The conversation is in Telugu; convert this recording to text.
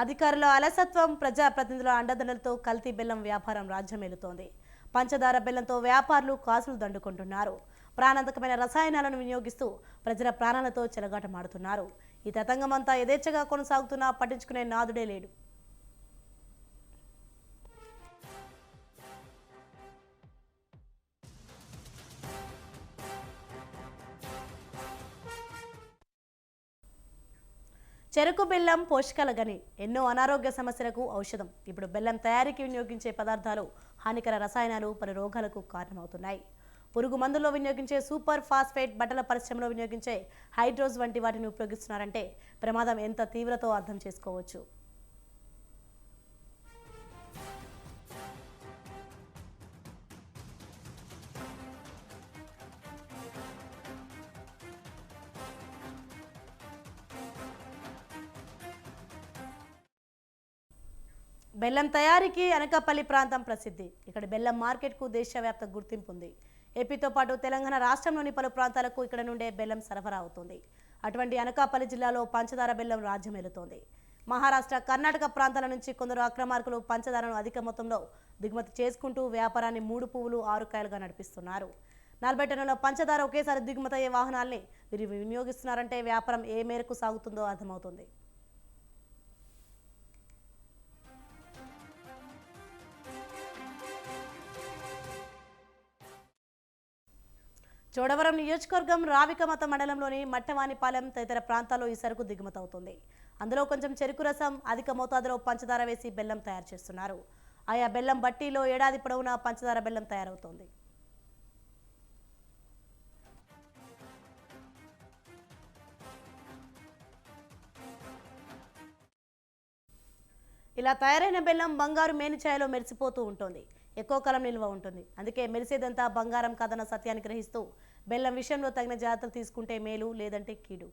అధికారుల అలసత్వం ప్రజాప్రతినిధుల అండదండలతో కల్తీ బెల్లం వ్యాపారం రాజ్యమేలుతోంది. పంచదార బెల్లంతో వ్యాపారులు కాసులు దండుకుంటున్నారు. ప్రాణాంతకమైన రసాయనాలను వినియోగిస్తూ ప్రజల ప్రాణాలతో చెలగాటమాడుతున్నారు. ఈ తతంగమంతా యథేచ్ఛగా కొనసాగుతున్నా పట్టించుకునే నాదుడే లేడు. చెరుకు బెల్లం పోషకాల గని ఎన్నో అనారోగ్య సమస్యలకు ఔషధం. ఇప్పుడు బెల్లం తయారీకి వినియోగించే పదార్థాలు హానికర రసాయనాలు పలు రోగాలకు కారణమవుతున్నాయి. పురుగు మందుల్లో వినియోగించే సూపర్ ఫాస్ఫేట్ బట్టల పరిశ్రమలో వినియోగించే హైడ్రోజ్ వంటి వాటిని ఉపయోగిస్తున్నారంటే ప్రమాదం ఎంత తీవ్రతో అర్థం చేసుకోవచ్చు. బెల్లం తయారీకి అనకాపల్లి ప్రాంతం ప్రసిద్ధి. ఇక్కడ బెల్లం మార్కెట్కు దేశవ్యాప్త గుర్తింపు ఉంది. ఏపీతో పాటు తెలంగాణ రాష్ట్రంలోని పలు ప్రాంతాలకు ఇక్కడ నుండే బెల్లం సరఫరా అవుతుంది. అటువంటి అనకాపల్లి జిల్లాలో పంచదార బెల్లం రాజ్యమేలుతోంది. మహారాష్ట్ర కర్ణాటక ప్రాంతాల నుంచి కొందరు అక్రమార్కులు పంచదారను అధిక మొత్తంలో దిగుమతి చేసుకుంటూ వ్యాపారాన్ని మూడు పువ్వులు ఆరు కాయలుగా నడిపిస్తున్నారు. నలభై టన్నుల పంచదార ఒకేసారి దిగుమతయ్యే వాహనాల్ని వీరు వినియోగిస్తున్నారంటే వ్యాపారం ఏ మేరకు సాగుతుందో అర్థమవుతుంది. చోడవరం నియోజకవర్గం రావికమత మండలంలోని మట్టవానిపాలెం తదితర ప్రాంతాల్లో ఈ సరుకు దిగుమతవుతుంది. అందులో కొంచెం చెరుకు రసం అధిక మోతాదులో పంచదార వేసి బెల్లం తయారు చేస్తున్నారు. ఆయా బెల్లం బట్టీలో ఏడాది పొడవునా పంచదార బెల్లం తయారవుతోంది. ఇలా తయారైన బెల్లం బంగారు మేనిఛాయలో మెరిసిపోతూ ఉంటుంది. ఎక్కువ కాలం నిల్వ ఉంటుంది. అందుకే మెరిసేదంతా బంగారం కాదన్న సత్యాన్ని గ్రహిస్తూ బెల్లం విషయంలో తగిన జాగ్రత్తలు తీసుకుంటే మేలు లేదంటే కీడు.